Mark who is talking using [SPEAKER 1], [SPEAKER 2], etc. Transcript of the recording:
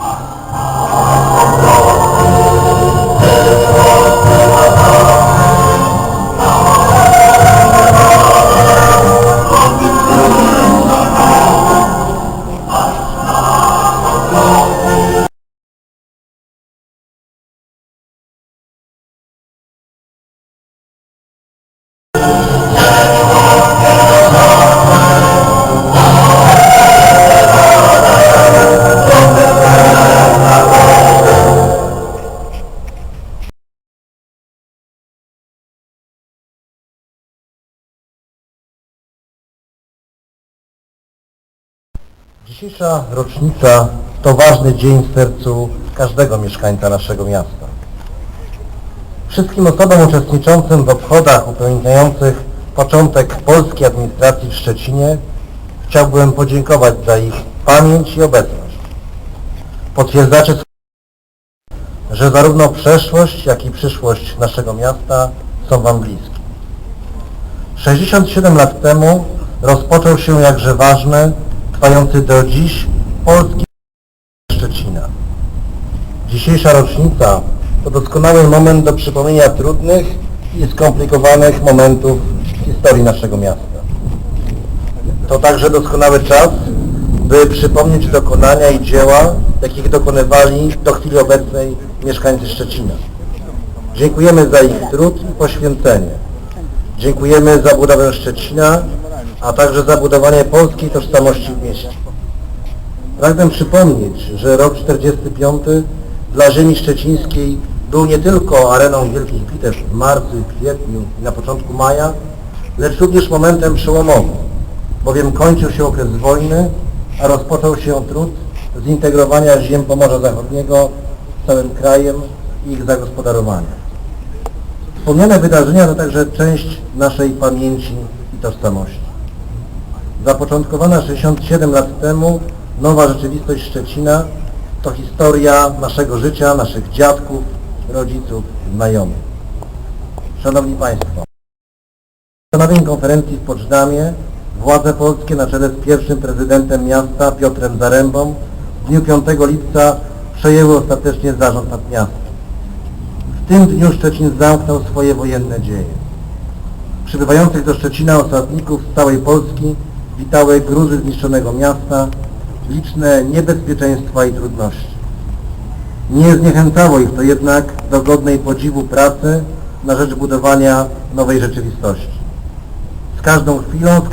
[SPEAKER 1] Oh. Dzisiejsza rocznica to ważny dzień w sercu każdego mieszkańca naszego miasta. Wszystkim osobom uczestniczącym w obchodach upamiętniających początek polskiej administracji w Szczecinie chciałbym podziękować za ich pamięć i obecność. Potwierdzacie, że zarówno przeszłość, jak i przyszłość naszego miasta są Wam bliskie. 67 lat temu rozpoczął się jakże ważny, trwający do dziś polski Szczecina. Dzisiejsza rocznica to doskonały moment do przypomnienia trudnych i skomplikowanych momentów historii naszego miasta. To także doskonały czas, by przypomnieć dokonania i dzieła, jakich dokonywali do chwili obecnej mieszkańcy Szczecina. Dziękujemy za ich trud i poświęcenie. Dziękujemy za budowę Szczecina, a także za budowanie polskiej tożsamości w mieście. Pragnę przypomnieć, że rok 45 dla ziemi szczecińskiej był nie tylko areną wielkich bitew w marcu, kwietniu i na początku maja, lecz również momentem przełomowym, bowiem kończył się okres wojny, a rozpoczął się trud zintegrowania ziem Pomorza Zachodniego z całym krajem i ich zagospodarowania. Wspomniane wydarzenia to także część naszej pamięci i tożsamości. Zapoczątkowana 67 lat temu nowa rzeczywistość Szczecina to historia naszego życia, naszych dziadków, rodziców, znajomych. Szanowni Państwo, postanowień konferencji w Poczdamie władze polskie na czele z pierwszym prezydentem miasta Piotrem Zarębą w dniu 5 lipca przejęły ostatecznie zarząd nad miastem. W tym dniu Szczecin zamknął swoje wojenne dzieje. Przybywających do Szczecina osadników z całej Polski witały gruzy zniszczonego miasta, liczne niebezpieczeństwa i trudności. Nie zniechęcało ich to jednak do godnej podziwu pracy na rzecz budowania nowej rzeczywistości. Z każdą chwilą, z